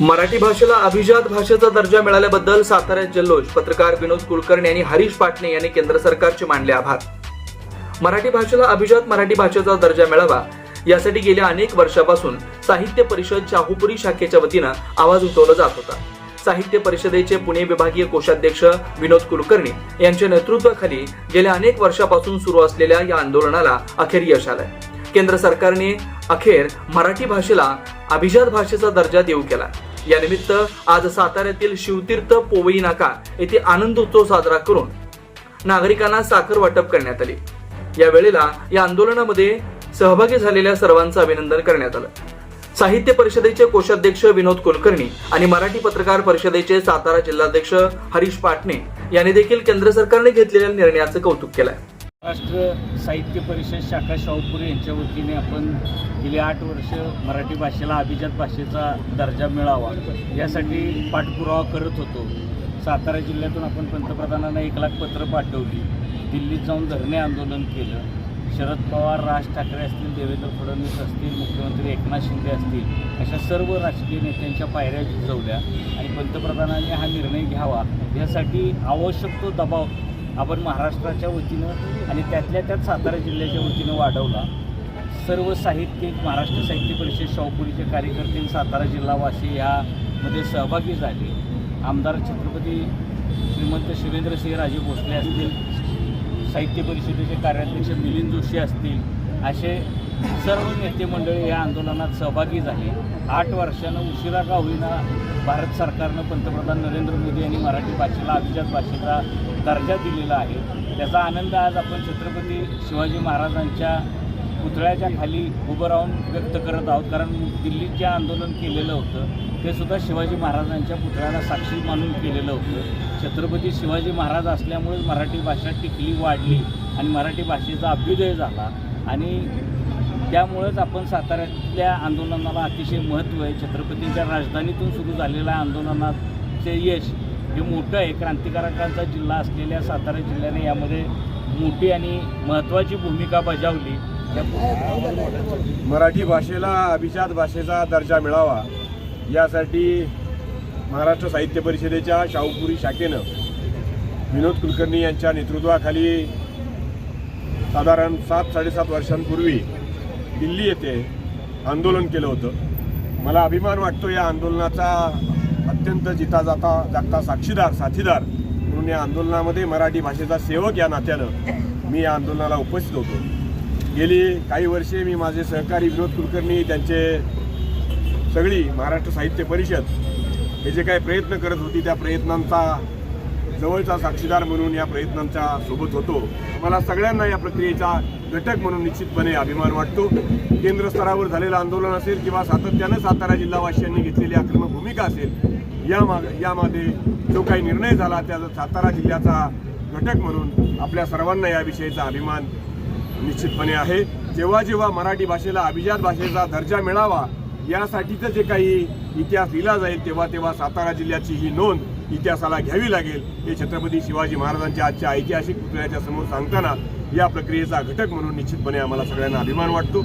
मराठी भाषेला अभिजात भाषेचा दर्जा मिळाल्याबद्दल साताऱ्यात जल्लोष. पत्रकार विनोद कुलकर्णी आणि हरीश पाटणे यांनी केंद्र सरकारचे मानले आभार. मराठी भाषेला अभिजात मराठी भाषेचा दर्जा मिळावा यासाठी गेल्या अनेक वर्षापासून साहित्य परिषद शाहूपुरी शाखेच्या वतीनं आवाज उठवला जात होता. साहित्य परिषदेचे पुणे विभागीय कोषाध्यक्ष विनोद कुलकर्णी यांच्या नेतृत्वाखाली गेल्या अनेक वर्षापासून सुरू असलेल्या या आंदोलनाला अखेर यश आलंय. केंद्र सरकारने अखेर मराठी भाषेला अभिजात भाषेचा दर्जा देऊ केला. यानिमित्त आज साताऱ्यातील शिवतीर्थ पोवई नाका येथे आनंद उत्सव साजरा करून नागरिकांना साखर वाटप करण्यात आली. या वेळेला या आंदोलनामध्ये सहभागी झालेल्या सर्वांचं अभिनंदन करण्यात आलं. साहित्य परिषदेचे कोषाध्यक्ष विनोद कुलकर्णी आणि मराठी पत्रकार परिषदेचे सातारा जिल्हाध्यक्ष हरीश पाटणे यांनी देखील केंद्र सरकारने घेतलेल्या निर्णयाचं कौतुक केलंय. महाराष्ट्र साहित्य परिषद शाखा शाहूपुरी यांच्या वतीने आपण गेली आठ वर्ष मराठी भाषेला अभिजात भाषेचा दर्जा मिळावा यासाठी पाठपुरावा करत होतो. सातारा जिल्ह्यातून आपण पंतप्रधानांना एक लाख पत्र पाठवली. दिल्लीत जाऊन धरणे आंदोलन केलं. शरद पवार राज ठाकरे असतील देवेंद्र फडणवीस असतील मुख्यमंत्री एकनाथ शिंदे असतील अशा सर्व राजकीय नेत्यांच्या पायऱ्या झुजवल्या आणि पंतप्रधानांनी हा निर्णय घ्यावा. यासाठी आवश्यक तो दबाव आपण महाराष्ट्राच्या वतीनं आणि त्यातल्या त्यात सातारा जिल्ह्याच्या वतीनं वाढवला. सर्व साहित्यिक महाराष्ट्र साहित्य परिषद शाहपुरीचे कार्यकर्ते आणि सातारा जिल्हावासी यामध्ये सहभागी झाले. आमदार छत्रपती श्रीमंत शिवेंद्रसिंह राजे भोसले असतील साहित्य परिषदेचे कार्याध्यक्ष मिलिंद जोशी असतील असे सर्व नेते मंडळी या आंदोलनात सहभागी झाली. आठ वर्षानं उशिरा का होईना भारत सरकारनं पंतप्रधान नरेंद्र मोदी यांनी मराठी भाषेला अभिजात भाषेचा दर्जा दिलेला आहे. त्याचा आनंद आज आपण छत्रपती शिवाजी महाराजांच्या पुतळ्याच्या खाली उभं राहून व्यक्त करत आहोत. कारण दिल्लीत जे आंदोलन केलेलं होतं ते सुद्धा शिवाजी महाराजांच्या पुतळ्याला साक्षी मानून केलेलं होतं. छत्रपती शिवाजी महाराज असल्यामुळेच मराठी भाषा टिकली वाढली आणि मराठी भाषेचा अभ्युदय झाला. आणि त्यामुळेच आपण साताऱ्यातल्या आंदोलनाला अतिशय महत्त्व आहे. छत्रपतींच्या राजधानीतून सुरू झालेल्या आंदोलनाचे यश हे मोठं आहे. क्रांतिकारकांचा जिल्हा असलेल्या सातारा जिल्ह्याने यामध्ये मोठी आणि महत्त्वाची भूमिका बजावली. या मराठी भाषेला अभिजात भाषेचा दर्जा मिळावा यासाठी महाराष्ट्र साहित्य परिषदेच्या शाहूपुरी शाखेनं विनोद कुलकर्णी यांच्या नेतृत्वाखाली साधारण सात साडेसात वर्षांपूर्वी दिल्ली येथे आंदोलन केलं होतं. मला अभिमान वाटतो या आंदोलनाचा अत्यंत जिता जाता जागता साक्षीदार साथीदार म्हणून या आंदोलनामध्ये मराठी भाषेचा सेवक या नात्यानं मी या आंदोलनाला उपस्थित होतो. गेली काही वर्षे मी माझे सहकारी विनोद कुलकर्णी त्यांचे सगळी महाराष्ट्र साहित्य परिषद हे जे काही प्रयत्न करत होती त्या प्रयत्नांचा जवळचा साक्षीदार म्हणून या प्रयत्नांच्या सोबत होतो. मला सगळ्यांना या प्रक्रियेचा घटक म्हणून निश्चितपणे अभिमान वाटतो. केंद्र स्तरावर झालेलं आंदोलन असेल किंवा सातत्यानं सातारा जिल्हावासियांनी घेतलेली आक्रमक भूमिका असेल या माग यामध्ये जो काही निर्णय झाला त्या सातारा जिल्ह्याचा घटक म्हणून आपल्या सर्वांना याविषयीचा अभिमान निश्चितपणे आहे. जेव्हा जेव्हा मराठी भाषेला अभिजात भाषेचा दर्जा मिळावा यासाठीचं जे काही इतिहास लिहिला जाईल तेव्हा तेव्हा सातारा जिल्ह्याची ही नोंद इतिहासाला घ्यावी लागेल हे छत्रपती शिवाजी महाराजांच्या आजच्या ऐतिहासिक पुतळ्याच्या समोर सांगताना या प्रक्रियेचा घटक म्हणून निश्चितपणे आम्हाला सगळ्यांना अभिमान वाटतो.